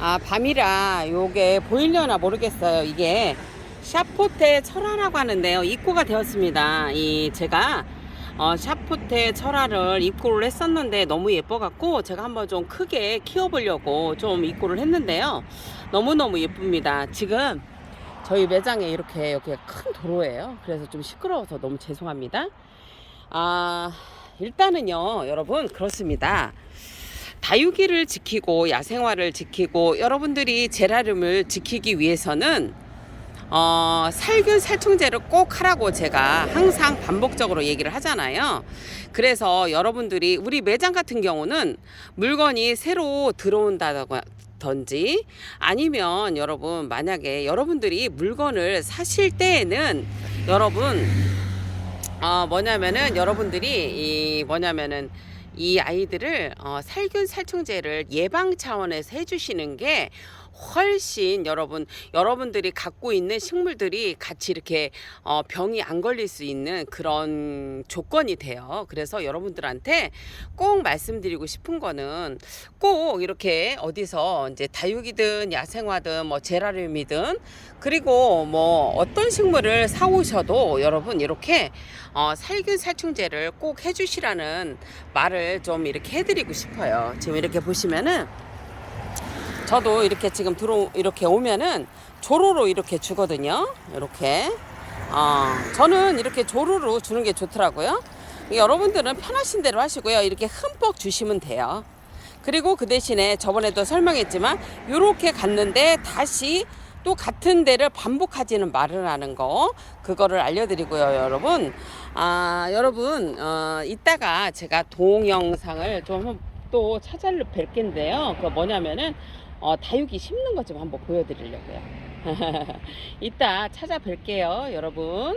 아, 밤이라 요게 보이려나 모르겠어요. 이게 샤포테 철화라고 하는데요. 입고가 되었습니다. 이 제가 어, 샤포테 철화를 입고를 했었는데 너무 예뻐갖고 제가 한번 좀 크게 키워보려고 좀 입고를 했는데요. 너무너무 예쁩니다. 지금 저희 매장에 이렇게 여기 큰 도로예요. 그래서 좀 시끄러워서 너무 죄송합니다. 아, 일단은요, 여러분, 그렇습니다. 다육이를 지키고 야생화를 지키고 여러분들이 제라륨을 지키기 위해서는 어, 살균 살충제를 꼭 하라고 제가 항상 반복적으로 얘기를 하잖아요. 그래서 여러분들이 우리 매장 같은 경우는 물건이 새로 들어온다든지 아니면 여러분 만약에 여러분들이 물건을 사실 때에는 여러분 어, 뭐냐면은 여러분들이 이 뭐냐면은 이 아이들을 어, 살균 살충제를 예방 차원에서 해주시는 게 훨씬 여러분 여러분들이 갖고 있는 식물들이 같이 이렇게 어, 병이 안 걸릴 수 있는 그런 조건이 돼요. 그래서 여러분들한테 꼭 말씀드리고 싶은 거는 꼭 이렇게 어디서 이제 다육이든 야생화든 뭐 제라늄이든 그리고 뭐 어떤 식물을 사 오셔도 여러분 이렇게 어, 살균 살충제를 꼭 해주시라는 말을 좀 이렇게 해드리고 싶어요. 지금 이렇게 보시면은 저도 이렇게 지금 들어 이렇게 오면은 조로로 이렇게 주거든요. 이렇게 어, 저는 이렇게 조로로 주는 게 좋더라고요. 여러분들은 편하신 대로 하시고요. 이렇게 흠뻑 주시면 돼요. 그리고 그 대신에 저번에도 설명했지만 이렇게 갔는데 다시 또 같은 데를 반복하지는 말으라는 거 그거를 알려드리고요 여러분 아 여러분 어, 이따가 제가 동영상을 좀 또 찾아 뵐 겐데요 그 뭐냐면은 어, 다육이 심는 것 좀 한번 보여드리려고요. 이따 찾아뵐게요 여러분